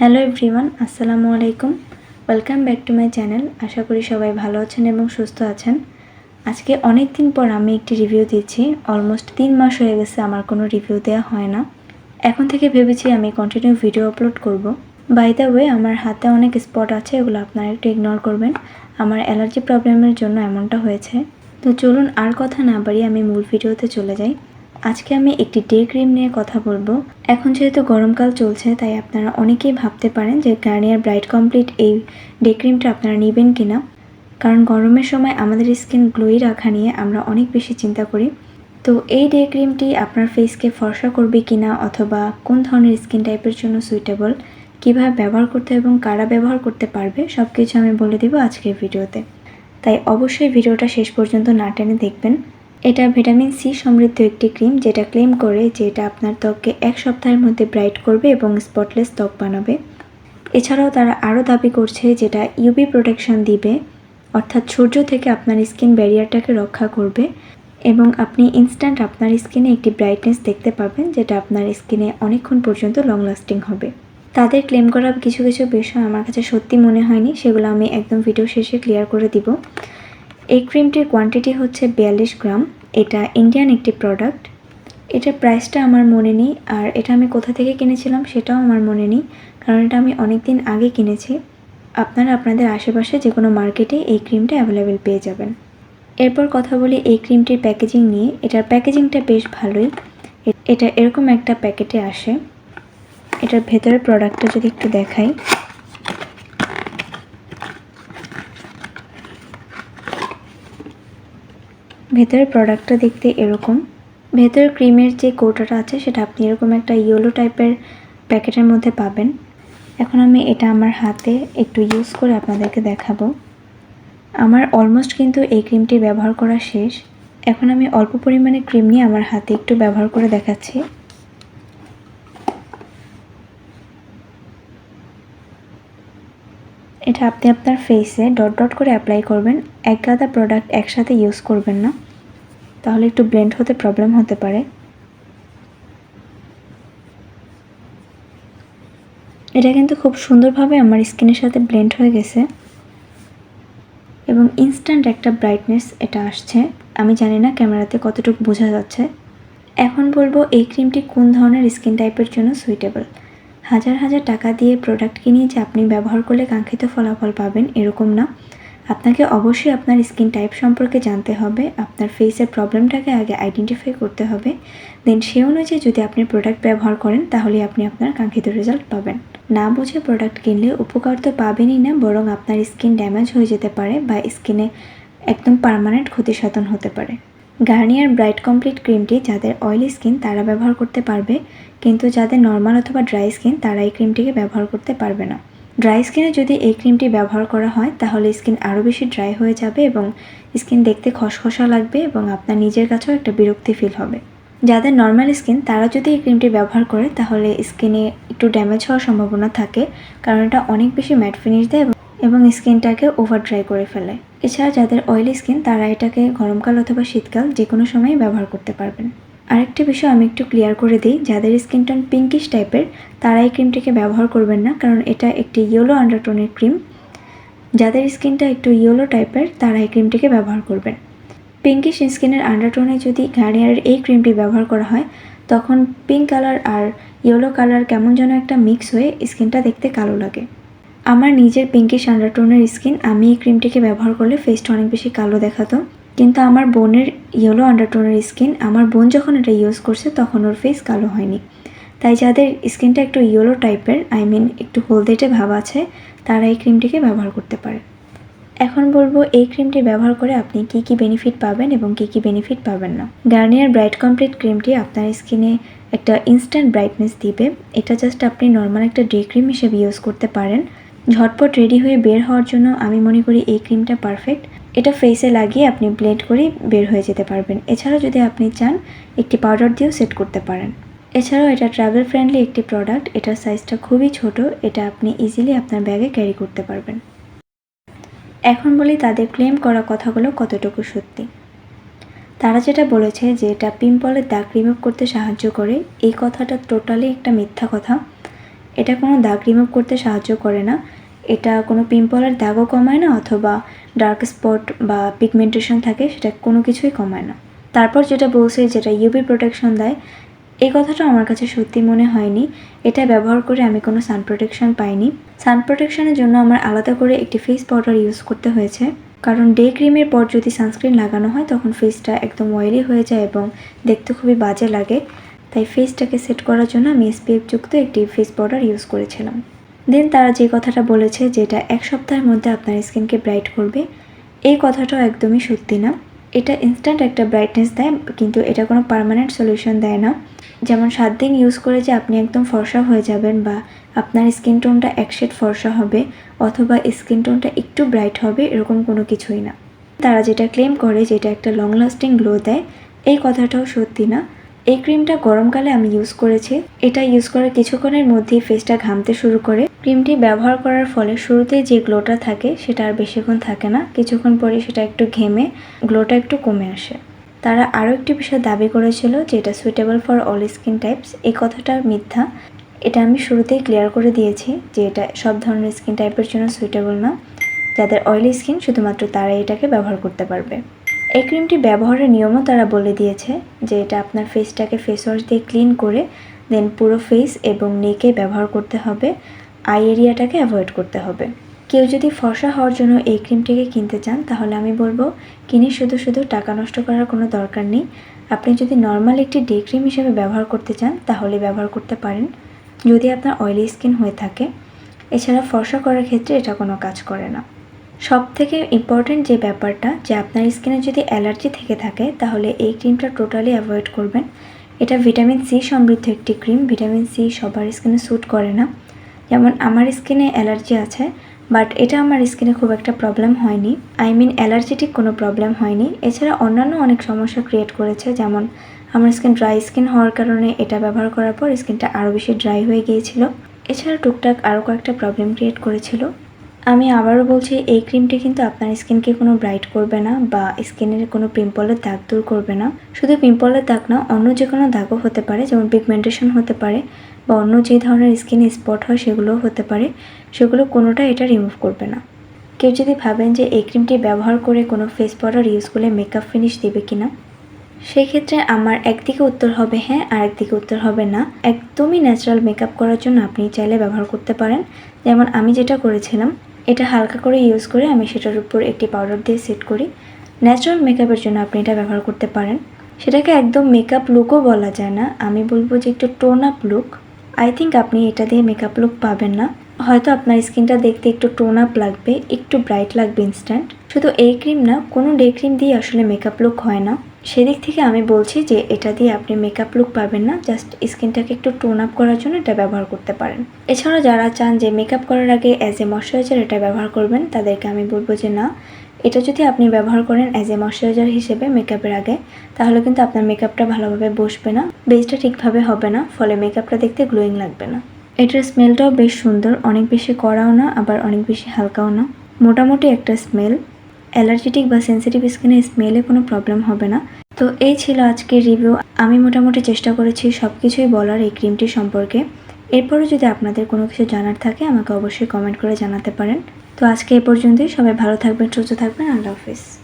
Hello everyone আসসালামু আলাইকুম। Welcome back to my channel আশা করি সবাই ভালো আছেন এবং সুস্থ আছেন। আজকে অনেক দিন পর আমি একটি রিভিউ দিচ্ছি। অলমোস্ট তিন মাস হয়ে গেছে আমার কোনো রিভিউ দেওয়া হয় না। এখন থেকে ভেবেছি আমি কন্টিনিউ ভিডিও আপলোড করব। বাই দ্য ওয়ে আমার হাতে অনেক স্পট আছে, এগুলো আপনারা একটু ইগনোর করবেন। আমার অ্যালার্জি প্রবলেমের জন্য এমনটা হয়েছে। তো চলুন আর কথা না বাড়িয়ে আমি মূল ভিডিওতে চলে যাই। আজকে আমি একটি ডে ক্রিম নিয়ে কথা বলব। এখন যেহেতু গরমকাল চলছে, তাই আপনারা অনেকেই ভাবতে পারেন যে গার্নিয়ার ব্রাইট কমপ্লিট এই ডে ক্রিমটা আপনারা নেবেন কিনা। কারণ গরমের সময় আমাদের স্কিন গ্লোই রাখা নিয়ে আমরা অনেক বেশি চিন্তা করি। তো এই ডে ক্রিমটি আপনার ফেসকে ফর্সা করবে কিনা অথবা কোন ধরনের স্কিন টাইপের জন্য সুইটেবল, কীভাবে ব্যবহার করতে এবং কারা ব্যবহার করতে পারবে সব কিছু আমি বলে দিব আজকের ভিডিওতে। তাই অবশ্যই ভিডিওটা শেষ পর্যন্ত না টেনে দেখবেন। এটা ভিটামিন সি সমৃদ্ধ একটি ক্রিম যেটা ক্লেম করে যে এটা আপনার ত্বককে এক সপ্তাহের মধ্যে ব্রাইট করবে এবং স্পটলেস ত্বক বানাবে। এছাড়াও তারা আরও দাবি করছে যেটা ইউবি প্রোটেকশন দিবে, অর্থাৎ সূর্য থেকে আপনার স্কিন ব্যারিয়ারটাকে রক্ষা করবে এবং আপনি ইনস্ট্যান্ট আপনার স্কিনে একটি ব্রাইটনেস দেখতে পাবেন যেটা আপনার স্কিনে অনেকক্ষণ পর্যন্ত লং লাস্টিং হবে। তাদের ক্লেম করা কিছু কিছু বিষয় আমার কাছে সত্যি মনে হয়নি, সেগুলো আমি একদম ভিডিও শেষে ক্লিয়ার করে দিব। এই ক্রিমটির কোয়ান্টিটি হচ্ছে বিয়াল্লিশ গ্রাম। এটা ইন্ডিয়ান একটি প্রোডাক্ট এটার প্রাইসটা আমার মনে নেই। আর এটা আমি কোথা থেকে কিনেছিলাম সেটাও আমার মনে নেই। কারণ এটা আমি অনেক দিন আগে কিনেছি। আপনারা আপনাদের আশেপাশে যে কোনো মার্কেটে এই ক্রিমটা অ্যাভেলেবেল পেয়ে যাবেন। এরপর কথা বলি এই ক্রিমটির প্যাকেজিং নিয়ে। এটার প্যাকেজিংটা বেশ ভালোই। এটা এরকম একটা প্যাকেটে আসে। এটার ভেতরের প্রোডাক্টটা যদি একটু দেখাই। ভেতরের প্রোডাক্টটা দেখতে এরকম। ভেতর ক্রিমের যে কৌটাটা আছে, সেটা আপনি এরকম একটা ইয়েলো টাইপের প্যাকেটের মধ্যে পাবেন। এখন আমি এটা আমার হাতে একটু ইউজ করে আপনাদেরকে দেখাবো। আমার অলমোস্ট কিন্তু এই ক্রিমটি ব্যবহার করা শেষ। এখন আমি অল্প পরিমাণে ক্রিম নিয়ে আমার হাতে একটু ব্যবহার করে দেখাচ্ছি। এটা আপনি আপনার ফেসে ডট ডট করে অ্যাপ্লাই করবেন। এক গাদা প্রোডাক্ট একসাথে ইউজ করবেন না। তাহলে একটু ব্লেন্ড হতে প্রবলেম হতে পারে। এটা কিন্তু খুব সুন্দরভাবে আমার স্কিনের সাথে ব্লেন্ড হয়ে গেছে। এবং ইনস্ট্যান্ট একটা ব্রাইটনেস এটা আসছে। আমি জানি না ক্যামেরাতে কতটুকু বোঝা যাচ্ছে। এখন বলব এই ক্রিমটি কোন ধরনের স্কিন টাইপের জন্য সুইটেবল হাজার হাজার টাকা দিয়ে প্রোডাক্ট কিনে যে আপনি ব্যবহার করলে কাঙ্ক্ষিত ফলাফল পাবেন, এরকম না। আপনাকে অবশ্যই আপনার স্কিন টাইপ সম্পর্কে জানতে হবে, আপনার ফেসের প্রবলেমটাকে আগে আইডেন্টিফাই করতে হবে দেন সে অনুযায়ী যদি আপনি প্রোডাক্ট ব্যবহার করেন তাহলে আপনি আপনার কাঙ্ক্ষিত রেজাল্ট পাবেন। না বুঝে প্রোডাক্ট কিনলে উপকার তো পাবেনই না, বরং আপনার স্কিন ড্যামেজ হয়ে যেতে পারে বা স্কিনে একদম পার্মানেন্ট ক্ষতিসাধন হতে পারে। গার্নিয়ার ব্রাইট কমপ্লিট ক্রিমটি যাদের অয়েলি স্কিন তারা ব্যবহার করতে পারবে, কিন্তু যাদের নর্মাল অথবা ড্রাই স্কিন তারা এই ক্রিমটিকে ব্যবহার করতে পারবে না। ড্রাই স্কিনে যদি এই ক্রিমটি ব্যবহার করা হয়, তাহলে স্কিন আরও বেশি ড্রাই হয়ে যাবে এবং স্কিন দেখতে খসখসা লাগবে এবং আপনার নিজের কাছেও একটা বিরক্তি ফিল হবে। যাদের নর্মাল স্কিন তারা যদি এই ক্রিমটি ব্যবহার করে, তাহলে স্কিনে একটু ড্যামেজ হওয়ার সম্ভাবনা থাকে, কারণ এটা অনেক বেশি ম্যাট ফিনিশ দেয় এবং- স্কিনটাকে ওভার ড্রাই করে ফেলে। এছাড়া যাদের অয়েলি স্কিন তারা এটাকে গরমকাল অথবা শীতকাল যে কোনো সময় ব্যবহার করতে পারবেন। আরেকটি বিষয় আমি একটু ক্লিয়ার করে দিই, যাদের স্কিন টোন পিঙ্কিশ টাইপের তারা এই ক্রিমটিকে ব্যবহার করবেন না, কারণ এটা একটি ইয়েলো আন্ডারটোনের ক্রিম যাদের স্কিনটা একটু ইয়েলো টাইপের তারা এই ক্রিমটিকে ব্যবহার করবেন। পিঙ্কিশ স্কিনের আন্ডারটোনে যদি গার্নিয়ারের এই ক্রিমটি ব্যবহার করা হয়, তখন পিঙ্ক কালার আর ইয়েলো কালার কেমন যেন একটা মিক্স হয়ে স্কিনটা দেখতে কালো লাগে। আমার নিজের পিঙ্কিশ আন্ডারটোনের স্কিন আমি এই ক্রিমটিকে ব্যবহার করলে ফেসটা অনেক বেশি কালো দেখাতো। কিন্তু আমার বোনের ইয়েলো আন্ডারটোনের স্কিন আমার বোন যখন এটা ইউজ করছে তখন ওর ফেস কালো হয়নি। তাই যাদের স্কিনটা একটু ইয়েলো টাইপের আই মিন একটু হলদেটে ভাব আছে, তারা এই ক্রিমটিকে ব্যবহার করতে পারে। এখন বলব, এই ক্রিমটি ব্যবহার করে আপনি কি কি বেনিফিট পাবেন এবং কি কি বেনিফিট পাবেন না। গার্নিয়ার ব্রাইট কমপ্লিট ক্রিমটি আপনার স্কিনে একটা ইনস্ট্যান্ট ব্রাইটনেস দিবে। এটা জাস্ট আপনি নর্মাল একটা ডে ক্রিম হিসেবে ইউজ করতে পারেন। ঝটপট রেডি হয়ে বের হওয়ার জন্য আমি মনে করি এই ক্রিমটা পারফেক্ট এটা ফেসে লাগিয়ে আপনি ব্লেড করে বের হয়ে যেতে পারবেন। এছাড়া যদি আপনি চান, একটি পাউডার দিয়েও সেট করতে পারেন। এছাড়াও এটা ট্রাভেল ফ্রেন্ডলি একটি প্রোডাক্ট এটার সাইজটা খুবই ছোট, এটা আপনি ইজিলি আপনার ব্যাগে ক্যারি করতে পারবেন। এখন বলি তাদের ক্লেম করা কথাগুলো কতটুকু সত্যি। তারা যেটা বলেছে যে এটা পিম্পলের দাগ রিমুভ করতে সাহায্য করে, এই কথাটা টোটালি একটা মিথ্যা কথা। এটা কোনো দাগ রিমুভ করতে সাহায্য করে না। এটা কোনো পিম্পলের দাগও কমায় না অথবা ডার্ক স্পট বা পিগমেন্টেশন থাকে, সেটা কোনো কিছুই কমায় না। তারপর যেটা বলছে যেটা ইউভি প্রোটেকশন দেয়, এই কথাটা আমার কাছে সত্যি মনে হয়নি। এটা ব্যবহার করে আমি কোনো সান প্রোটেকশন পাইনি। সান প্রোটেকশনের জন্য আমার আলাদা করে একটি ফেস পাউডার ইউজ করতে হয়েছে। কারণ ডে ক্রিমের পর যদি সানস্ক্রিন লাগানো হয়, তখন ফেসটা একদম অয়েলি হয়ে যায় এবং দেখতে খুবই বাজে লাগে। তাই ফেসটাকে সেট করার জন্য আমি এসপিএফ যুক্ত একটি ফেস পাউডার ইউজ করেছিলাম। দেন তারা যে কথাটা বলেছে যেটা এক সপ্তাহের মধ্যে আপনার স্কিনকে ব্রাইট করবে, এই কথাটাও একদমই সত্যি না। এটা ইনস্ট্যান্ট একটা ব্রাইটনেস দেয়, কিন্তু এটা কোনো পার্মানেন্ট সলিউশন দেয় না। যেমন সাত দিন ইউজ করে যে আপনি একদম ফর্সা হয়ে যাবেন বা আপনার স্কিন টোনটা এক শেড ফর্সা হবে অথবা স্কিন টোনটা একটু ব্রাইট হবে, এরকম কোনো কিছুই না। তারা যেটা ক্লেম করে যেটা একটা লং লাস্টিং গ্লো দেয়, এই কথাটাও সত্যি না। এই ক্রিমটা গরমকালে আমি ইউজ করেছি। এটা ইউজ করার কিছুক্ষণের মধ্যেই ফেসটা ঘামতে শুরু করে। ক্রিমটি ব্যবহার করার ফলে শুরুতেই যে গ্লোটা থাকে, সেটা আর বেশিক্ষণ থাকে না। কিছুক্ষণ পরে সেটা একটু ঘেমে গ্লোটা একটু কমে আসে। তারা আরও একটি বিষয় দাবি করেছিল যে এটা suitable for all skin types এই কথাটা মিথ্যা। এটা আমি শুরুতেই ক্লিয়ার করে দিয়েছি যে এটা সব ধরনের স্কিন টাইপের জন্য সুইটেবল না। যাদের অয়েলি স্কিন শুধুমাত্র তারাই এটাকে ব্যবহার করতে পারবে। এই ক্রিমটি ব্যবহারের নিয়মও তারা বলে দিয়েছে যে এটা আপনার ফেসটাকে ফেস ওয়াশ দিয়ে ক্লিন করে দেন পুরো ফেস এবং নেকে ব্যবহার করতে হবে। আই এরিয়াটাকে অ্যাভয়েড করতে হবে। কেউ যদি ফর্সা হওয়ার জন্য এই ক্রিমটিকে কিনতে চান, তাহলে আমি বলব, কিনে শুধু শুধু টাকা নষ্ট করার কোনো দরকার নেই। আপনি যদি নর্মাল একটি ডে ক্রিম হিসেবে ব্যবহার করতে চান, তাহলে ব্যবহার করতে পারেন। যদি আপনার অয়েলি স্কিন হয়ে থাকে, এছাড়া ফর্সা করার ক্ষেত্রে এটা কোনো কাজ করে না। সব থেকে ইম্পর্টেন্ট যে ব্যাপারটা যে আপনার স্কিনে যদি অ্যালার্জি থেকে থাকে, তাহলে এই ক্রিমটা টোটালি অ্যাভয়েড করবেন। এটা ভিটামিন সি সমৃদ্ধ একটি ক্রিম ভিটামিন সি সবার স্কিনে স্যুট করে না। যেমন আমার স্কিনে অ্যালার্জি আছে বাট এটা আমার স্কিনে খুব একটা প্রবলেম হয়নি। আই মিন অ্যালার্জেটিক কোনো প্রবলেম হয়নি। এছাড়া অন্যান্য অনেক সমস্যা ক্রিয়েট করেছে, যেমন আমার স্কিন ড্রাই স্কিন হওয়ার কারণে এটা ব্যবহার করার পর স্কিনটা আরও বেশি ড্রাই হয়ে গিয়েছিল। এছাড়া টুকটাক আরও কয়েকটা প্রবলেম ক্রিয়েট করেছিল। আমি আবারও বলছি, এই ক্রিমটি কিন্তু আপনার স্কিনকে কোনো ব্রাইট করবে না বা স্কিনের কোনো পিম্পলের দাগ দূর করবে না। শুধু পিম্পলের দাগ না, অন্য যে কোনো দাগও হতে পারে, যেমন পিগমেন্টেশন হতে পারে বা অন্য যে ধরনের স্কিন স্পট হয়, সেগুলোও হতে পারে। সেগুলো কোনোটা এটা রিমুভ করবে না। কেউ যদি ভাবেন যে এই ক্রিমটি ব্যবহার করে কোনো ফেস পাউডার ইউজ করলে মেকআপ ফিনিশ দেবে কিনা সেই ক্ষেত্রে আমার একদিকে উত্তর হবে হ্যাঁ আর একদিকে উত্তর হবে না। একদমই ন্যাচারাল মেকআপ করার জন্য আপনি চাইলে ব্যবহার করতে পারেন। যেমন আমি যেটা করেছিলাম, এটা হালকা করে ইউজ করে আমি সেটার উপর একটি পাউডার দিয়ে সেট করি। ন্যাচারাল মেকআপের জন্য আপনি এটা ব্যবহার করতে পারেন। সেটাকে একদম মেকআপ লুকও বলা যায় না। আমি বলব যে একটু tone up look I think আপনি এটা দিয়ে মেকআপ লুক পাবেন না। হয়তো আপনার স্কিনটা দেখতে একটু টোন আপ লাগবে, একটু ব্রাইট লাগবে ইনস্ট্যান্ট শুধু এই ক্রিম না, কোনো ডে ক্রিম দিয়ে আসলে মেকআপ লুক হয় না। সেদিক থেকে আমি বলছি যে এটা দিয়ে আপনি মেকআপ লুক পাবেন না জাস্ট স্কিনটাকে একটু টোন আপ করার জন্য এটা ব্যবহার করতে পারেন। এছাড়া যারা চান যে মেকআপ করার আগে অ্যাজ এ ময়শ্চারাইজার এটা ব্যবহার করবেন, তাদেরকে আমি বলব যে না, এটা যদি আপনি ব্যবহার করেন অ্যাজ এ ময়শ্চারাইজার হিসেবে মেকআপের আগে, তাহলে কিন্তু আপনার মেকআপটা ভালোভাবে বসবে না বেসটা ঠিকভাবে হবে না, ফলে মেকআপটা দেখতে গ্লোয়িং লাগবে না। এটার স্মেলটাও বেশ সুন্দর, অনেক বেশি কড়াও না, আবার অনেক বেশি হালকাও না। মোটামুটি একটা স্মেল অ্যালার্জেটিক বা সেন্সিটিভ স্কিনে স্মেলে কোনো প্রবলেম হবে না। তো এই ছিল আজকের রিভিউ আমি মোটামুটি চেষ্টা করেছি সব কিছুই বলার এই ক্রিমটি সম্পর্কে। এরপরও যদি আপনাদের কোনো কিছু জানার থাকে, আমাকে অবশ্যই কমেন্ট করে জানাতে পারেন। তো আজকে এ পর্যন্তই। সবাই ভালো থাকবেন, সুস্থ থাকবেন। আল্লাহ হাফিজ।